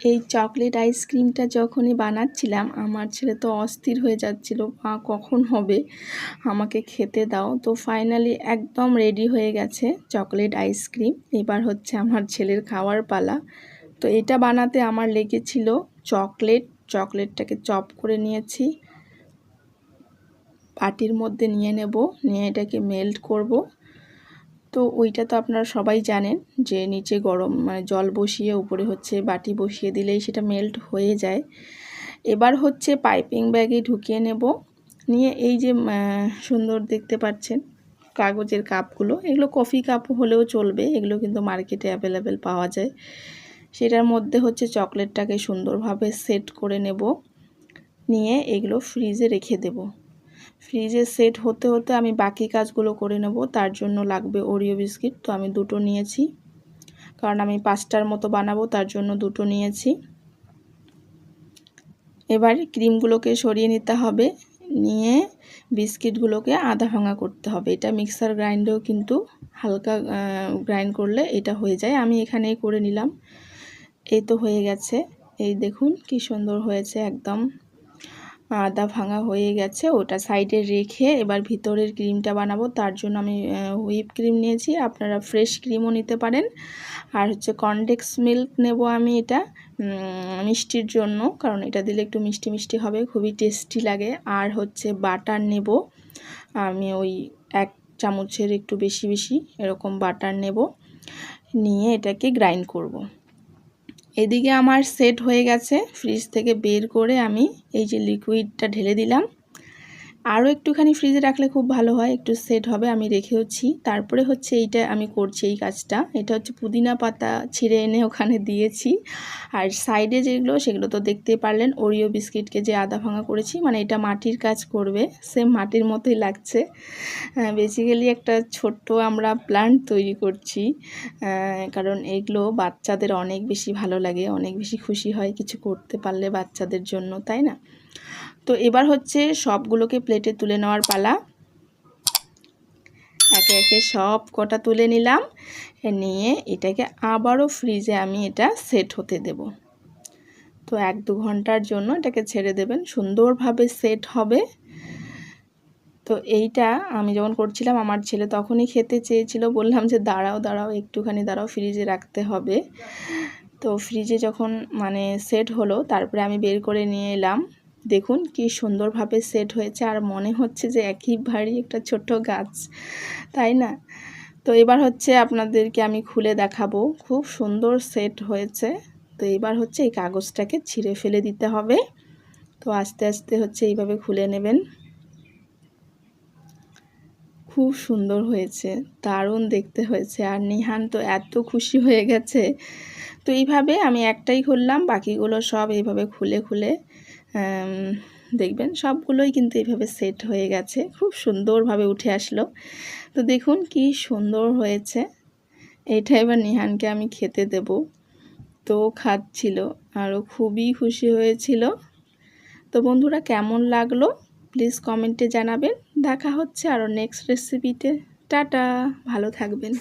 এই চকলেট আইসক্রিমটা যখনই বানাচ্ছিলাম, আমার ছেলে তো অস্থির হয়ে যাচ্ছিল, মা, কখন হবে? আমাকে খেতে দাও। তো ফাইনালি একদম রেডি হয়ে গেছে চকলেট আইসক্রিম এবার হচ্ছে আমার ছেলের খাওয়ার পালা। তো এটা বানাতে আমার লেগেছিল চকলেট। চকলেটটাকে চপ করে নিয়েছি। পাটির মধ্যে নিয়ে নেব, নিয়ে এটাকে মেল্ট করব। তো ওইটা তো আপনারা সবাই জানেন যে নিচে গরম মানে জল বসিয়ে উপরে হচ্ছে বাটি বসিয়ে দিলেই সেটা মেল্ট হয়ে যায়। এবার হচ্ছে পাইপিং ব্যাগে ঢুকিয়ে নেব। নিয়ে এই যে সুন্দর দেখতে পাচ্ছেন কাগজের কাপগুলো, এগুলো কফি কাপ হলেও চলবে, এগুলো কিন্তু মার্কেটে অ্যাভেলেবেল পাওয়া যায়। সেটার মধ্যে হচ্ছে চকলেটটাকে সুন্দরভাবে সেট করে নেব। নিয়ে এগুলো ফ্রিজে রেখে দেবো। ফ্রিজে সেট হতে হতে আমি বাকি কাজগুলো করে নেব, তার জন্য লাগবে ওরিও বিস্কিট। তো আমি দুটো নিয়েছি, কারণ আমি পাঁচটার মতো বানাবো, তার জন্য দুটো নিয়েছি। এবার ক্রিমগুলোকে সরিয়ে নিতে হবে, নিয়ে বিস্কিটগুলোকে আধা ভাঙা করতে হবে। এটা মিক্সার গ্রাইন্ডেও কিন্তু হালকা গ্রাইন্ড করলে এটা হয়ে যায়। আমি এখানেই করে নিলাম। এই তো হয়ে গেছে। এই দেখুন কি সুন্দর হয়েছে একদম। আদা ভাঙা হয়ে গেছে, ওটা সাইডে রেখে এবার ভিতরের ক্রিমটা বানাবো। তার জন্য আমি হুইপ ক্রিম নিয়েছি। আপনারা ফ্রেশ ক্রিমও নিতে পারেন। আর হচ্ছে কনডেক্স মিল্ক নেব আমি এটা মিষ্টির জন্য, কারণ এটা দিলে একটু মিষ্টি মিষ্টি হবে, খুবই টেস্টি লাগে। আর হচ্ছে বাটার নেব, আমি ওই এক চামচের একটু বেশি বেশি এরকম বাটার নেব। নিয়ে এটাকে গ্রাইন্ড করব। এদিকে আমার সেট হয়ে গেছে ফ্রিজ থেকে বের করে আমি এই যে লিকুইডটা ঢেলে দিলাম। আরও একটুখানি ফ্রিজে রাখলে খুব ভালো হয়, একটু সেট হবে, আমি রেখেওছি তারপরে হচ্ছে এইটা আমি করছি এই কাজটা। এটা হচ্ছে পুদিনা পাতা ছিঁড়ে এনে ওখানে দিয়েছি। আর সাইডে যেগুলো, সেগুলো তো দেখতে পারলেন, ওরিও বিস্কিটকে যে আদা ভাঙা করেছি মানে এটা মাটির কাজ করবে, সেম মাটির মতোই লাগছে। বেসিক্যালি একটা ছোট্ট আমরা প্লান্ট তৈরি করছি। কারণ এগুলো বাচ্চাদের অনেক বেশি ভালো লাগে, অনেক বেশি খুশি হয় কিছু করতে পারলে বাচ্চাদের জন্য, তাই না? তো এবার হচ্ছে সবগুলোকে প্লেটে তুলে নেওয়ার পালা। একে একে সব কটা তুলে নিলাম। নিয়ে এটাকে আবারও ফ্রিজে আমি এটা সেট হতে দেব। তো এক দু ঘণ্টার জন্য এটাকে ছেড়ে দেবেন, সুন্দরভাবে সেট হবে। তো এইটা আমি যখন করছিলাম, আমার ছেলে তখনই খেতে চেয়েছিল, বললাম যে দাঁড়াও দাঁড়াও, একটুখানি দাঁড়াও, ফ্রিজে রাখতে হবে। তো ফ্রিজে যখন মানে সেট হলো, তারপরে আমি বের করে নিয়ে এলাম। দেখুন কি সুন্দরভাবে সেট হয়েছে আর মনে হচ্ছে যে একই ভারী একটা ছোট গাছ, তাই না? তো এবার হচ্ছে আপনাদেরকে আমি খুলে দেখাবো। খুব সুন্দর সেট হয়েছে। তো এবার হচ্ছে এই কাগজটাকে ছিঁড়ে ফেলে দিতে হবে। তো আস্তে আস্তে হচ্ছে এইভাবে খুলে নেবেন। খুব সুন্দর হয়েছে। দারুণ দেখতে হয়েছে। আর নিহান তো এত খুশি হয়ে গেছে। তো এইভাবে আমি একটাই খুললাম, বাকিগুলো সব এইভাবে খুলে খুলে দেখবেন সবগুলোই কিন্তু এভাবে সেট হয়ে গেছে। খুব সুন্দরভাবে উঠে আসলো। তো দেখুন কি সুন্দর হয়েছে। এটা এবার নিহানকে আমি খেতে দেব। তো খাচ্ছিল, আরও খুবই খুশি হয়েছিল। তো বন্ধুরা কেমন লাগল? প্লিজ কমেন্টে জানাবেন। দেখা হচ্ছে আরও নেক্সট রেসিপিতে টাটা, ভালো থাকবেন।